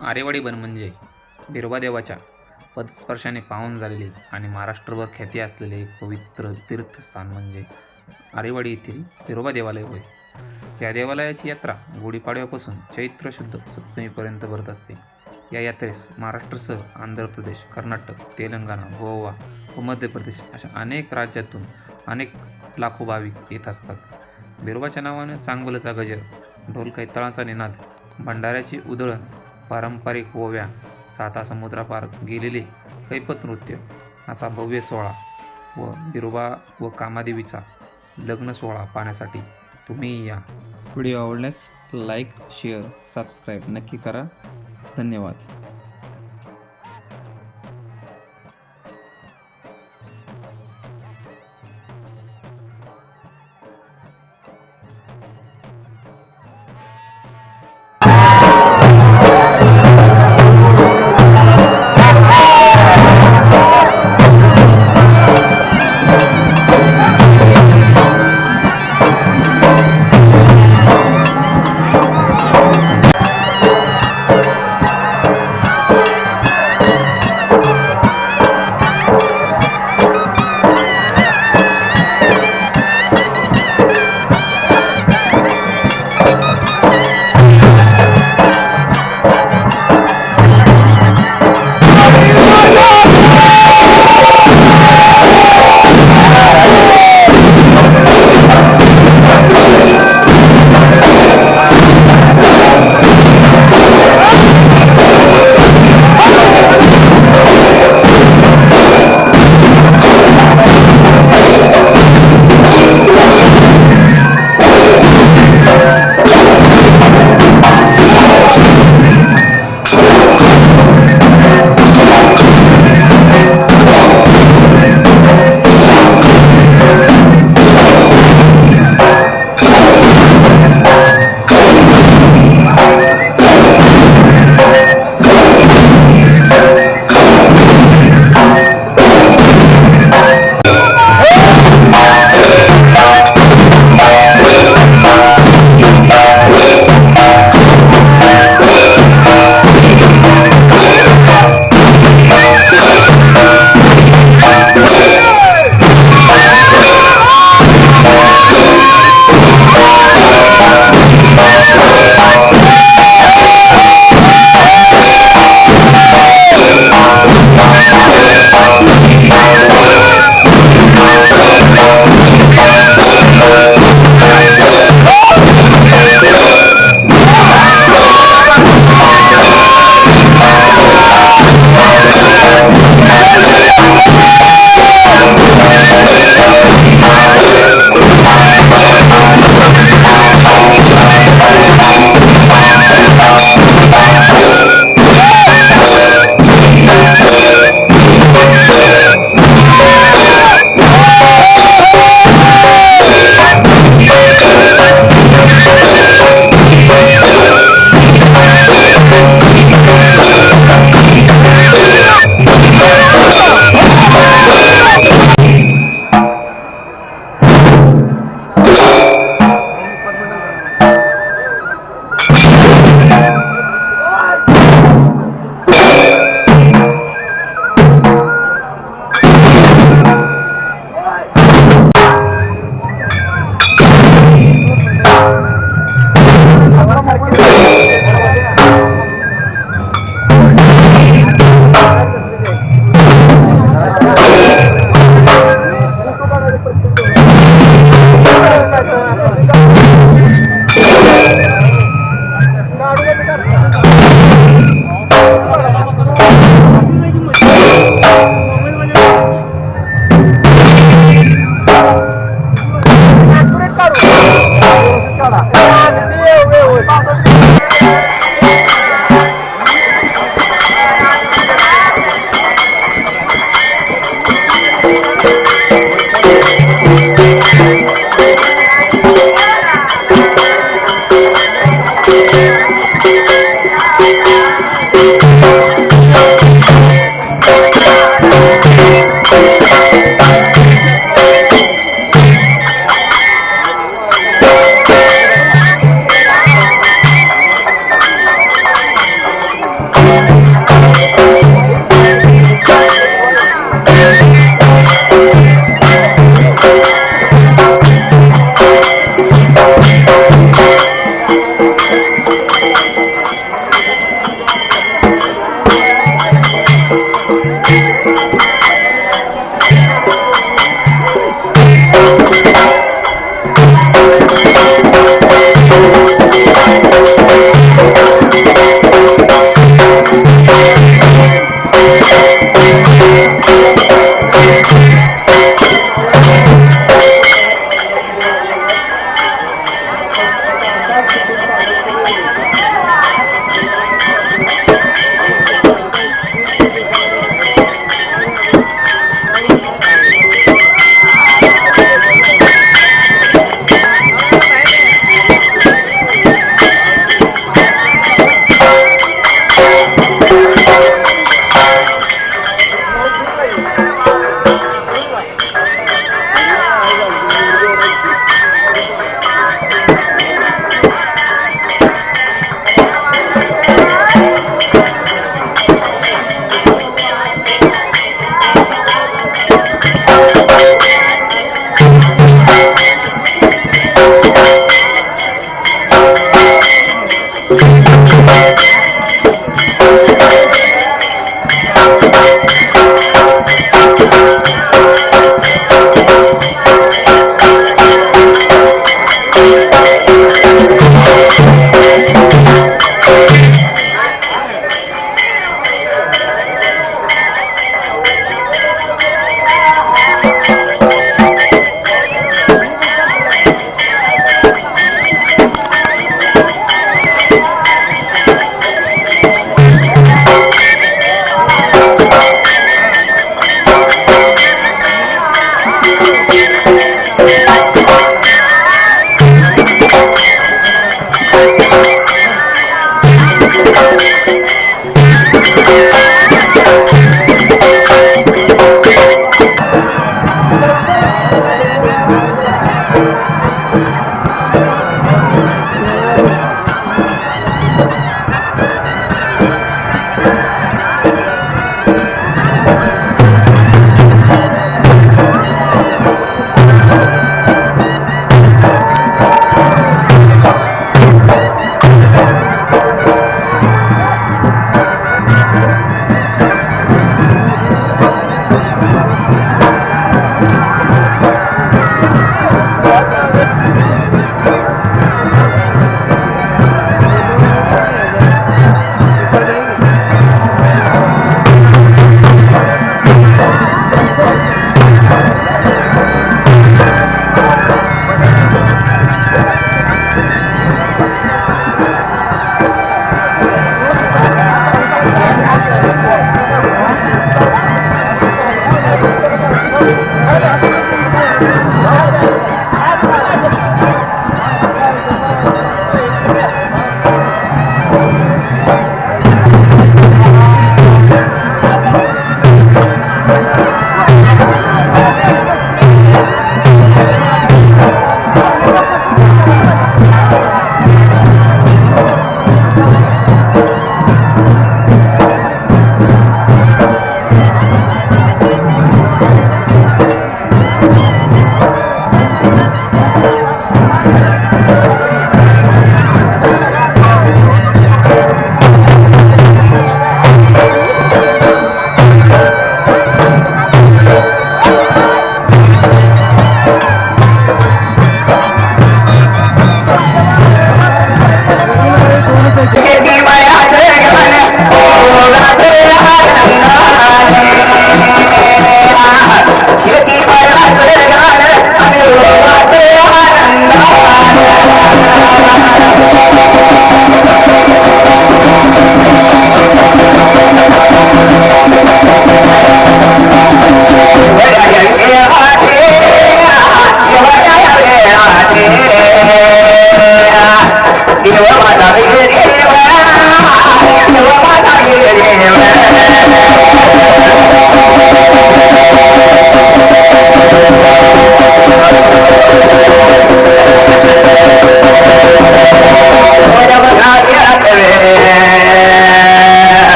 आरेवाडी बन म्हणजे बिरबादेवाच्या पदस्पर्शाने पावन झालेले आणि महाराष्ट्रभर ख्याती असलेले एक पवित्र तीर्थस्थान म्हणजे आरेवाडी येथील बिरोबा देवालय होय. या देवालयाची यात्रा गुढीपाडव्यापासून चैत्र शुद्ध सप्तमीपर्यंत भरत असते. या यात्रेस महाराष्ट्रसह आंध्र प्रदेश कर्नाटक तेलंगणा गोवा व मध्य प्रदेश अशा अनेक राज्यातून अनेक लाखो भाविक येत असतात. बिरोबाच्या नावानं चांगलचा गजर ढोल कैताळाचा निनाद भंडाऱ्याची उधळण पारंपरिक ओव्या साता समुद्रापार गेलेले कैपत नृत्य असा भव्य सोहळा व बिरोबा व कामादेवीचा लग्न सोहळा पाहण्यासाठी तुम्ही या. व्हिडिओ आवडल्यास लाईक शेअर सबस्क्राईब नक्की करा. धन्यवाद.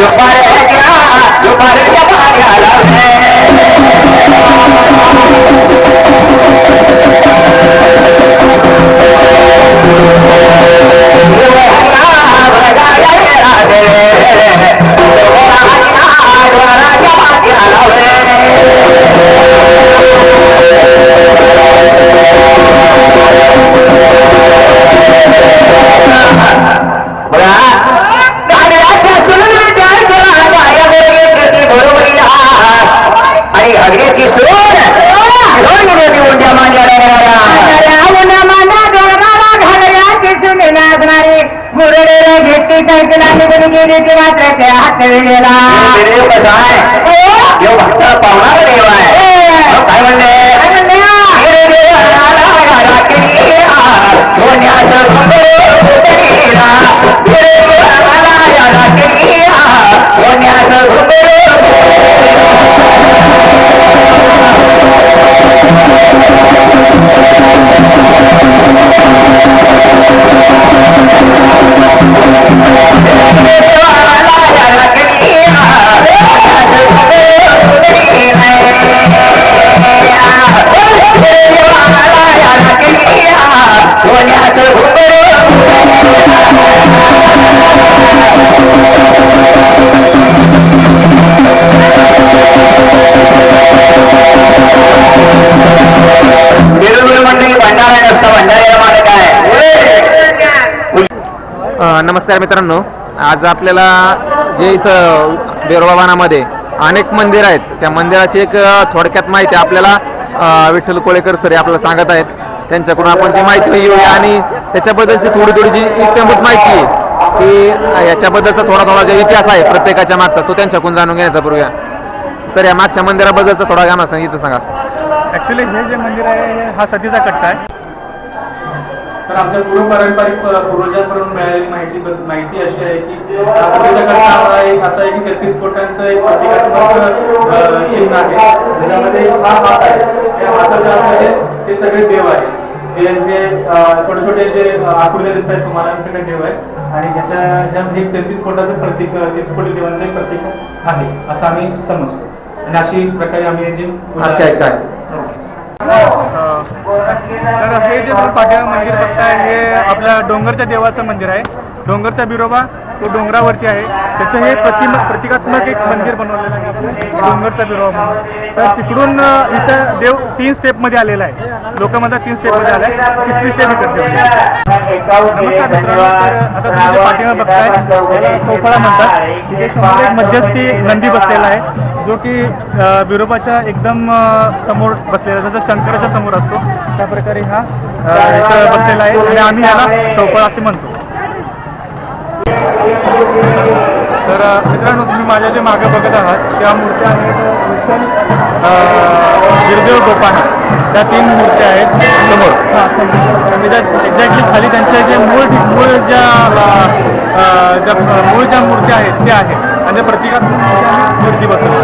Your body cycle निघून गेली ती मात्र त्या हात वेळेला देव कसा आहे देव भक्त पावणारा देव आहे मग काय म्हणले हिरे देवाला सोन्याचं घुंगरू हिरे देवाला सोन्याचं घुंगरू नमस्कार मित्रांनो. आज आपल्याला जे इथं बेरोबाबानामध्ये अनेक मंदिर आहेत त्या मंदिराची एक थोडक्यात माहिती आपल्याला विठ्ठल कोळेकर सर हे आपल्याला सांगत आहेत. त्यांच्याकडून आपण ती माहिती घेऊया आणि त्याच्याबद्दलची थोडी थोडी जी इत्यंभूत माहिती आहे की याच्याबद्दलचा थोडा थोडा जो इतिहास आहे प्रत्येकाच्या मागचा तो त्यांच्याकडून जाणून घेण्याचा पूर्वी सर या मागच्या मंदिराबद्दलचा थोडा गाणं सांगितलं सांगा. ॲक्च्युली हे जे मंदिर आहे हा सतीचा कट्टा आहे. तर आमच्या पूर्व पारंपरिक पूर्वजांकडून मिळालेली माहिती माहिती अशी आहे की हा हा एक असा आहे की तेहतीस कोटांचं एक प्रतिकात्मक चिन्ह आहे. त्याच्यामध्ये हा हात आहे. त्या हाताच्या आतमध्ये हे सगळे देव आहेत. जे जे अ, छोटे छोटे जे आकृत्या दिसत आहेत तुम्हाला हे सगळे देव आहेत. आणि ह्याच्या ह्या हे तेहतीस कोटाचं प्रतीक तेहतीस कोटी देवांचं एक प्रतीक आहे असं आम्ही समजतो. आणि अशी प्रकारे आम्ही जे काय काय तर हे जे तुम्ही मंदिर बघताय हे आपल्या डोंगरच्या देवाचं मंदिर आहे. डोंगरचा बिरोबा तो डोंगरावरती आहे. त्याचं हे प्रतिम प्रतिकात्मक एक मंदिर बनवलेलं आहे. डोंगरचा बिरोबा म्हणून. तर तिकडून इथं देव तीन स्टेपमध्ये आलेला आहे. लोक म्हणतात तीन स्टेपमध्ये आला आहे तिसरी स्टेप इकडे देव नमस्कार मित्रांनो. तर आता तुम्ही पाठीमा बघताय याला चौफळा म्हणतात. तिथे समोर एक मध्यस्थी नंदी बसलेला आहे. जो की बिरोबाच्या एकदम समोर बसलेला आहे. जसं शंकराच्या समोर असतो त्या प्रकारे हा इथं बसलेला आहे. आणि आम्ही याला चौफळा असे म्हणतो. तर मित्रांनो तुम्ही माझ्या जे मागे बघत आहात त्या मूर्त्या आहेत गिरदेव गोपाना. त्या तीन मूर्त्या आहेत समोर. त्याच्यात एक्झॅक्टली खाली त्यांचे जे मूळ मूळ ज्या ज्या मूळ ज्या मूर्त्या आहेत त्या आहेत. आणि त्या मूर्ती बसवल्या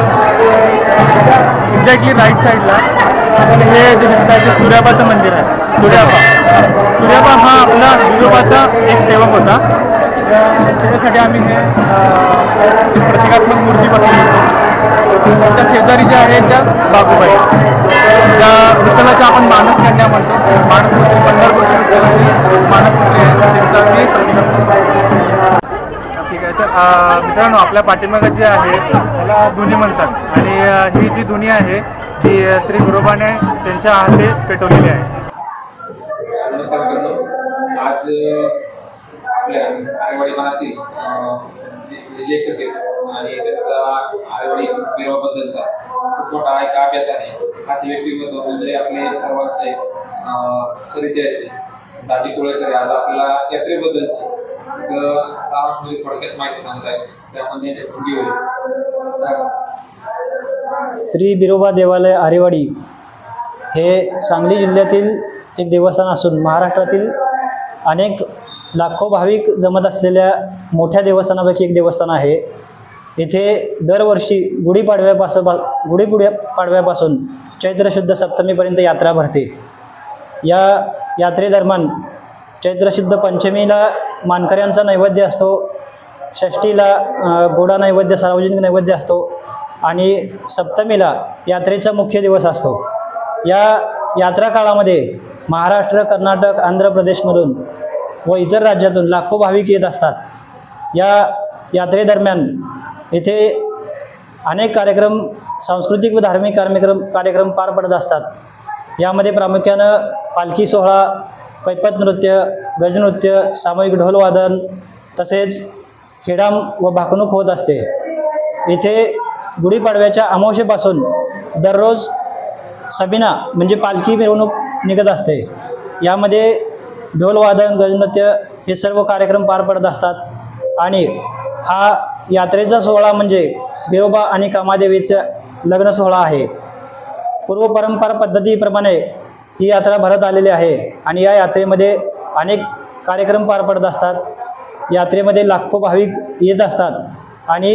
एक्झॅक्टली राईट साईडला हे जे दिसत आहे ते सूर्याबाचं मंदिर आहे. सूर्याबा. सूर्याबा हा आपला विरोबाचा एक सेवक होता. त्याच्यासाठी आम्ही हे प्रतिकात्मक मूर्ती बसवली त्याच्या शेजारी ज्या आहेत त्या बाबूबाई. त्या विठ्ठलाच्या आपण मानस कन्या म्हणतो. मानसपुत्री म्हणजे पंढरपूरच्या विठ्ठलाची मानसपुत्री आहे तर त्यांचा आम्ही प्रतिकात्मक ठीक आहे तर मित्रांनो आपल्या पाठीमागं जे आहे त्याला धुनी म्हणतात. आणि ही जी धुनी आहे ती श्री गुरुबाने त्यांच्या हाते पेटवलेली आहे. नमस्कार आज आपल्या आरेवाडी मनातील जे लेखक आहेत आणि त्यांचा आईवडील बिरोबाबद्दलचा खूप मोठा एक अभ्यास आहे. असे व्यक्तिमत्व म्हणजे आपले सर्वांचे परिचयाचे दाजी कुळेकर आज आपल्याला यात्रेबद्दलची एक सारांशमध्ये म्हणजे थोडक्यात माहिती सांगत आहेत त्यामध्ये त्यांची भूमी होईल. श्री बिरोबा देवालय आरेवाडी हे सांगली जिल्ह्यातील एक देवस्थान असून महाराष्ट्रातील अनेक लाखो भाविक जमत असलेल्या मोठ्या देवस्थानापैकी एक देवस्थान आहे. इथे दरवर्षी गुढीपाडव्यापासून गुढीपुढ्या पाडव्यापासून चैत्रशुद्ध सप्तमीपर्यंत यात्रा भरते. या यात्रेदरम्यान चैत्रशुद्ध पंचमीला मानकऱ्यांचा नैवेद्य असतो षष्टीला गोडा नैवेद्य सार्वजनिक नैवेद्य असतो आणि सप्तमीला यात्रेचा मुख्य दिवस असतो. या यात्रा काळामध्ये महाराष्ट्र कर्नाटक आंध्र प्रदेशमधून व इतर राज्यातून लाखो भाविक येत असतात. या यात्रेदरम्यान येथे अनेक कार्यक्रम सांस्कृतिक व धार्मिक कार्यक्रम कार्यक्रम पार पडत असतात. यामध्ये प्रामुख्यानं पालखी सोहळा कैपत नृत्य गजनृत्य सामूहिक ढोलवादन तसेच खेडाम व भाकणूक होत असते. इथे गुढीपाडव्याच्या अमावशेपासून दररोज सबिना म्हणजे पालखी मिरवणूक निघत असते. यामध्ये ढोलवादन गजनृत्य हे सर्व कार्यक्रम पार पडत असतात. आणि हा यात्रेचा सोहळा म्हणजे बिरोबा आणि कामादेवीचा लग्न सोहळा आहे. पूर्व परंपरा पद्धतीप्रमाणे ही यात्रा भरत आलेली आहे आणि या यात्रेमध्ये अनेक कार्यक्रम पार पडत असतात. यात्रेमध्ये लाखो भाविक येत असतात आणि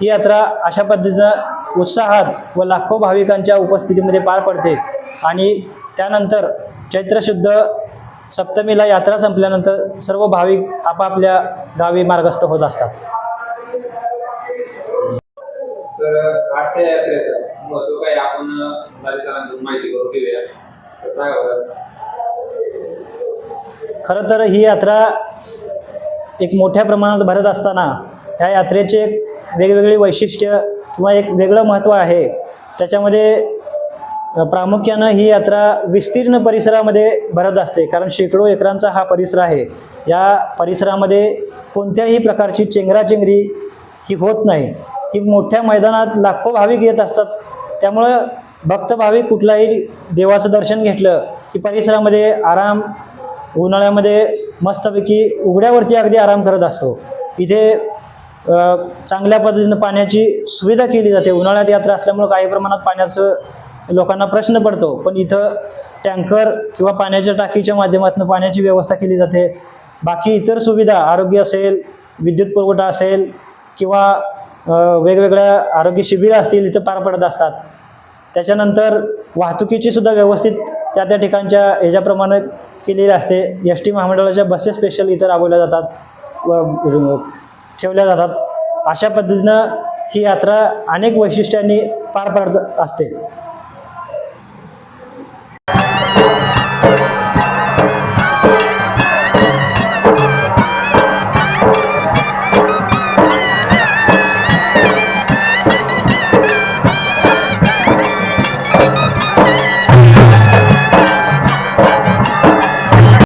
ही यात्रा अशा पद्धतीनं उत्साहात व लाखो भाविकांच्या उपस्थितीमध्ये पार पडते. आणि त्यानंतर चैत्रशुद्ध सप्तमीला यात्रा संपल्यानंतर सर्व भाविक आपापल्या गावी मार्गस्थ होत असतात. तर आजच्या यात्रेचं महत्त्व काय आपण माझ्या सरांकडून माहिती करून घेऊया. तर सांगा बरं. खरं तर ही यात्रा एक मोठ्या प्रमाणात भरत असताना ह्या यात्रेचे एक वेगवेगळी वैशिष्ट्य किंवा एक वेगळं महत्त्व आहे. त्याच्यामध्ये प्रामुख्यानं ही यात्रा विस्तीर्ण परिसरामध्ये भरत असते कारण शेकडो एकरांचा हा परिसर आहे. या परिसरामध्ये कोणत्याही प्रकारची चेंगराचेंगरी ही होत नाही. ही मोठ्या मैदानात लाखो भाविक येत असतात. त्यामुळं भक्त भाविक कुठलाही देवाचं दर्शन घेतलं की परिसरामध्ये आराम उन्हाळ्यामध्ये मस्तपैकी उघड्यावरती अगदी आराम करत असतो. इथे चांगल्या पद्धतीनं पाण्याची सुविधा केली जाते. उन्हाळ्यात यात्रा असल्यामुळं काही प्रमाणात पाण्याचं लोकांना प्रश्न पडतो पण इथं टँकर किंवा पाण्याच्या टाकीच्या माध्यमातून पाण्याची व्यवस्था केली जाते. बाकी इतर सुविधा आरोग्य असेल विद्युत पुरवठा असेल किंवा वेगवेगळ्या आरोग्य शिबिरं असतील इथं पार पडत असतात. त्याच्यानंतर वाहतुकीची सुद्धा व्यवस्थित त्या त्या ठिकाणच्या ह्याच्याप्रमाणे केलेली असते. एस टी महामंडळाच्या बसेस स्पेशल इथं राबवल्या जातात व ठेवल्या जातात. अशा पद्धतीनं ही यात्रा अनेक वैशिष्ट्यांनी पार पडत असते. Thank you.